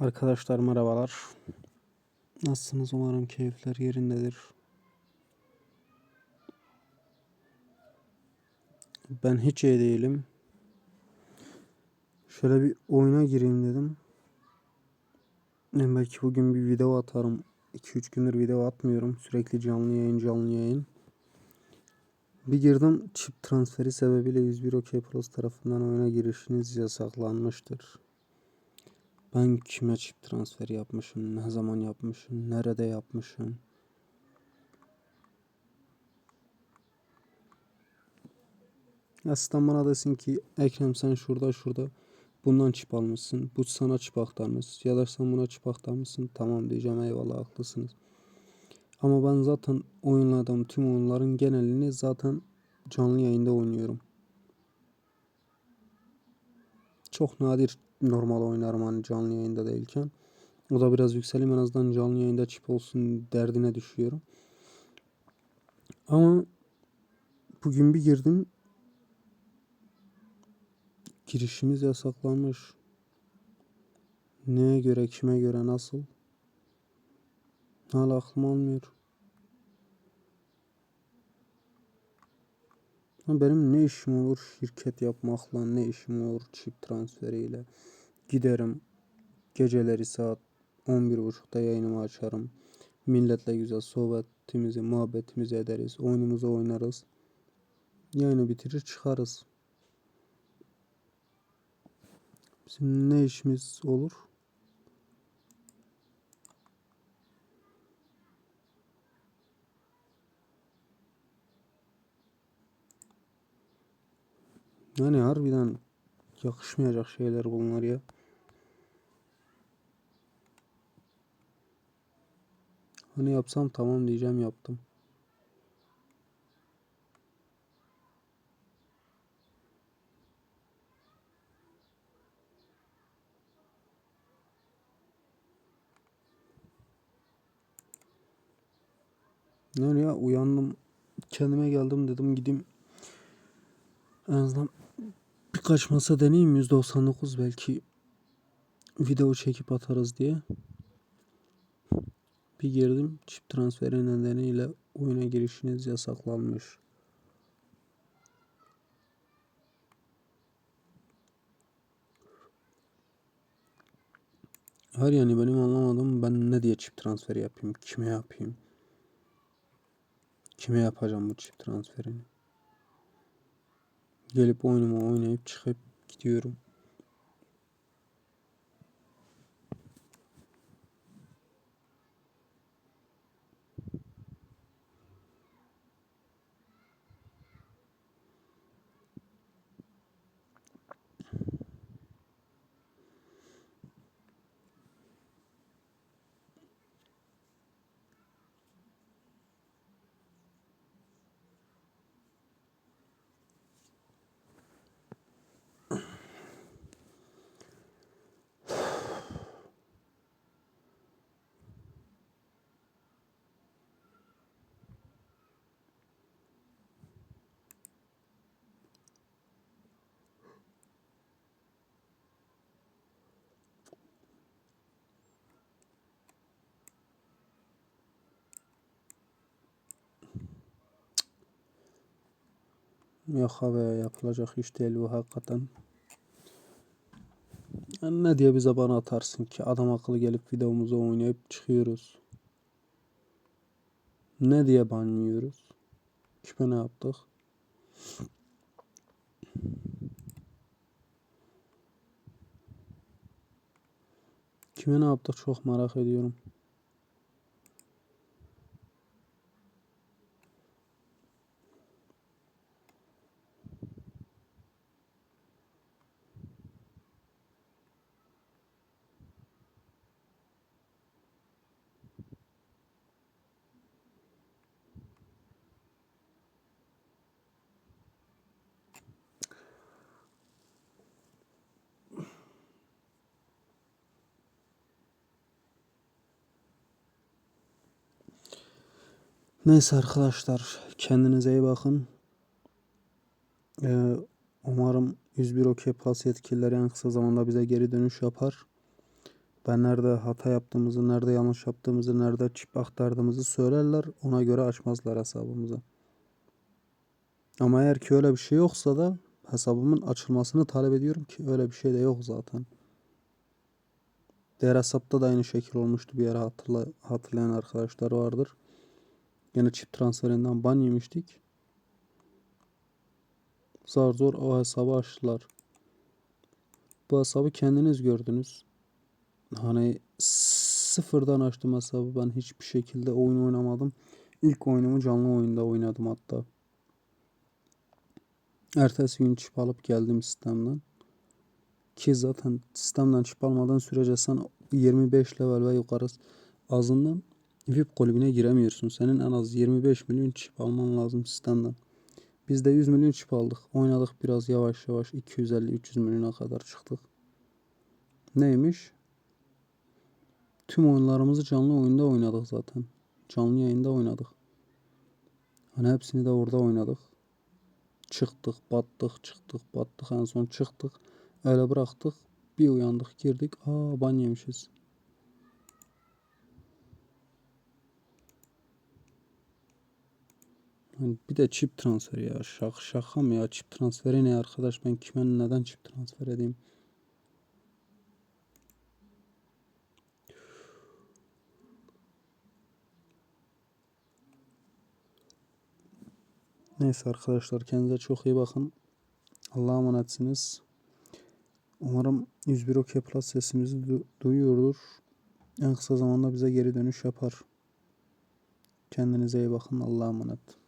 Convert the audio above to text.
Arkadaşlar merhabalar. Nasılsınız? Umarım keyifler yerindedir. Ben hiç iyi değilim. Şöyle bir oyuna gireyim dedim. Yani belki bugün bir video atarım. 2-3 gündür video atmıyorum. Sürekli canlı yayın canlı yayın. Bir girdim çip transferi sebebiyle 101 OK Plus tarafından oyuna girişiniz yasaklanmıştır. Ben kime çip transferi yapmışım, ne zaman yapmışım, nerede yapmışım? Aslında bana desin ki Ekrem sen şurada şurada bundan çip almışsın. Bu sana çip aktarmış. Ya da sen buna çip aktarmışsın. Tamam diyeceğim eyvallah haklısınız. Ama ben zaten oynadığım tüm oyunların genelini zaten canlı yayında oynuyorum. Çok nadir normal oynarım hani canlı yayında değilken. O da biraz yükselim en azından canlı yayında çip olsun derdine düşüyorum. Ama bugün bir girdim. Girişimiz yasaklanmış. Neye göre, kime göre, nasıl? Hala aklım almıyor. Benim ne işim olur şirket yapmakla, ne işim olur çip transferiyle. Giderim geceleri saat 11.30'da yayınımı açarım. Milletle güzel sohbetimizi, muhabbetimizi ederiz. Oyunumuzu oynarız. Yayını bitirir çıkarız. Bizim ne işimiz olur? Yani harbiden yakışmayacak şeyler bunlar ya. Hani yapsam tamam diyeceğim yaptım. Yani ya uyandım kendime geldim dedim gideyim en azından birkaç masa deneyeyim 199 belki video çekip atarız diye. Bir girdim çip transferi nedeniyle oyuna girişiniz yasaklanmış. Hayır yani benim anlamadığım ben ne diye çip transferi yapayım, kime yapayım, kime yapacağım bu çip transferini. Gelip oyunumu oynayıp çıkıp gidiyorum. Yok abi yapılacak iş değil bu hakikaten. Ne diye bize bana atarsın ki adam akıllı gelip videomuzu oynayıp çıkıyoruz. Ne diye banlıyoruz? Kime ne yaptık? Kime ne yaptık çok merak ediyorum. Neyse arkadaşlar kendinize iyi bakın. Ee, umarım 101 OK Plus yetkilileri en kısa zamanda bize geri dönüş yapar. Ben nerede hata yaptığımızı, nerede yanlış yaptığımızı, nerede çip aktardığımızı söylerler. Ona göre açmazlar hesabımızı. Ama eğer ki öyle bir şey yoksa da hesabımın açılmasını talep ediyorum ki öyle bir şey de yok zaten. Diğer hesapta da aynı şekil olmuştu bir ara hatırla, hatırlayan arkadaşlar vardır. Yine çip transferinden ban yemiştik. Zar zor o hesabı açtılar. Bu hesabı kendiniz gördünüz. Hani sıfırdan açtım hesabı. Ben hiçbir şekilde oyun oynamadım. İlk oyunumu canlı oyunda oynadım hatta. Ertesi gün çip alıp geldim sistemden. Ki zaten sistemden çip almadığın sürece sen 25 level ve yukarı azından VIP kulübüne giremiyorsun. Senin en az 25 milyon çip alman lazım sistemden. Biz de 100 milyon çip aldık. Oynadık biraz yavaş yavaş 250-300 milyona kadar çıktık. Neymiş? Tüm oyunlarımızı canlı oyunda oynadık zaten. Canlı yayında oynadık. Hani hepsini de orada oynadık. Çıktık, battık, çıktık, battık. En son çıktık. Öyle bıraktık. Bir uyandık, girdik. Aa ban yemişiz. Hani bir de çip transferi ya. Şak, şaka mı ya? Çip transferi ne arkadaş? Ben kime neden çip transfer edeyim? Neyse arkadaşlar kendinize çok iyi bakın. Allah'a emanetsiniz. Umarım 101 OK Plus sesimizi du- duyuyordur. En kısa zamanda bize geri dönüş yapar. Kendinize iyi bakın. Allah'a emanet.